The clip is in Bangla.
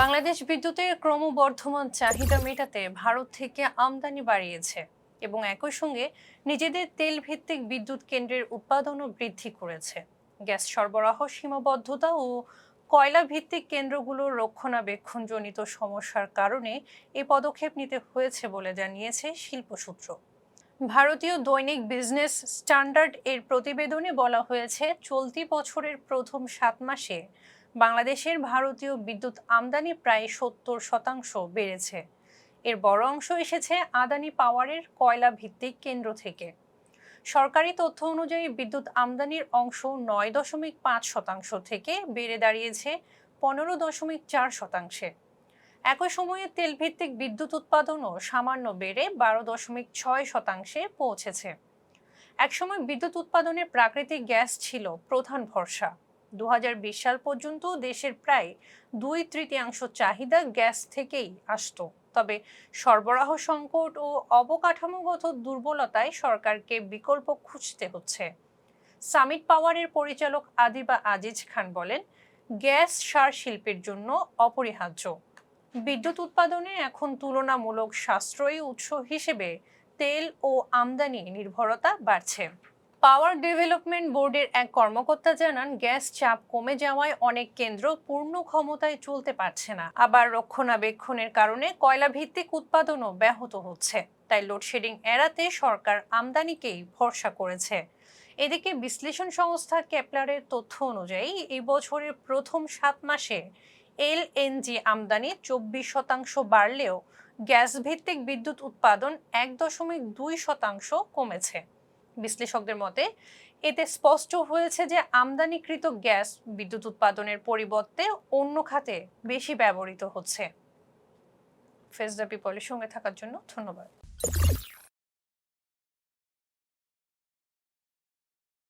বাংলাদেশ বিদ্যুতের ক্রমবর্ধমান চাহিদা মেটাতে ভারত থেকে আমদানি বাড়িয়েছে এবং একই সঙ্গে নিজেদের তেল ভিত্তিক বিদ্যুৎ কেন্দ্রের উৎপাদনও বৃদ্ধি করেছে। গ্যাস সরবরাহ সীমাবদ্ধতা ও কয়লা ভিত্তিক কেন্দ্রগুলোর রক্ষণাবেক্ষণজনিত সমস্যার কারণে এই পদক্ষেপ নিতে হয়েছে বলে জানিয়েছে শিল্পসূত্র। ভারতীয় দৈনিক বিজনেস স্ট্যান্ডার্ড এর প্রতিবেদনে বলা হয়েছে, চলতি বছরের প্রথম সাত মাসে বাংলাদেশের ভারতীয় বিদ্যুৎ আমদানি প্রায় সত্তর শতাংশ বেড়েছে। এর বড় অংশ এসেছে আদানি পাওয়ারের কয়লা ভিত্তিক কেন্দ্র থেকে। সরকারি তথ্য অনুযায়ী বিদ্যুৎ আমদানির অংশ নয় দশমিক পাঁচ শতাংশ থেকে বেড়ে দাঁড়িয়েছে পনেরো দশমিক চার শতাংশে। একই সময়ে তেলভিত্তিক বিদ্যুৎ উৎপাদনও সামান্য বেড়ে বারো দশমিক ছয় শতাংশে পৌঁছেছে। একসময় বিদ্যুৎ উৎপাদনে প্রাকৃতিক গ্যাস ছিল প্রধান ভরসা। দু হাজার বিশ সাল পর্যন্ত দেশের প্রায় দুই তৃতীয়াংশ চাহিদা গ্যাস থেকেই আসতো। তবে সরবরাহ সংকট ও অবকাঠামোগত দুর্বলতায় সরকারকে বিকল্প খুঁজতে হচ্ছে। সামিট পাওয়ারের পরিচালক আদিবা আজিজ খান বলেন, গ্যাস সার শিল্পের জন্য অপরিহার্য। বিদ্যুৎ উৎপাদনে এখন তুলনামূলক সাশ্রয়ী উৎস হিসেবে তেল ও আমদানি নির্ভরতা বাড়ছে। পাওয়ার ডেভেলপমেন্ট বোর্ডের এক কর্মকর্তা জানান, গ্যাস চাপ কমে যাওয়ায় অনেক কেন্দ্র পূর্ণ ক্ষমতায় চলতে পারছে না। আবার রক্ষণাবেক্ষণের কারণে কয়লা ভিত্তিক উৎপাদনও ব্যাহত হচ্ছে। তাই লোডশেডিং এড়াতে সরকার আমদানিকেই ভরসা করেছে। এদিকে বিশ্লেষণ সংস্থা ক্যাপলারের তথ্য অনুযায়ী, এই বছরের প্রথম সাত মাসে এলএনজি আমদানি চব্বিশ শতাংশ বাড়লেও গ্যাস ভিত্তিক বিদ্যুৎ উৎপাদন এক দশমিক দুই শতাংশ কমেছে। বিশ্লেষকদের মতে, এতে স্পষ্ট হয়েছে যে আমদানিকৃত গ্যাস বিদ্যুৎ উৎপাদনের পরিবর্তে অন্য খাতে বেশি ব্যবহৃত হচ্ছে। ফেস দ্য পিপলের সঙ্গে থাকার জন্য ধন্যবাদ।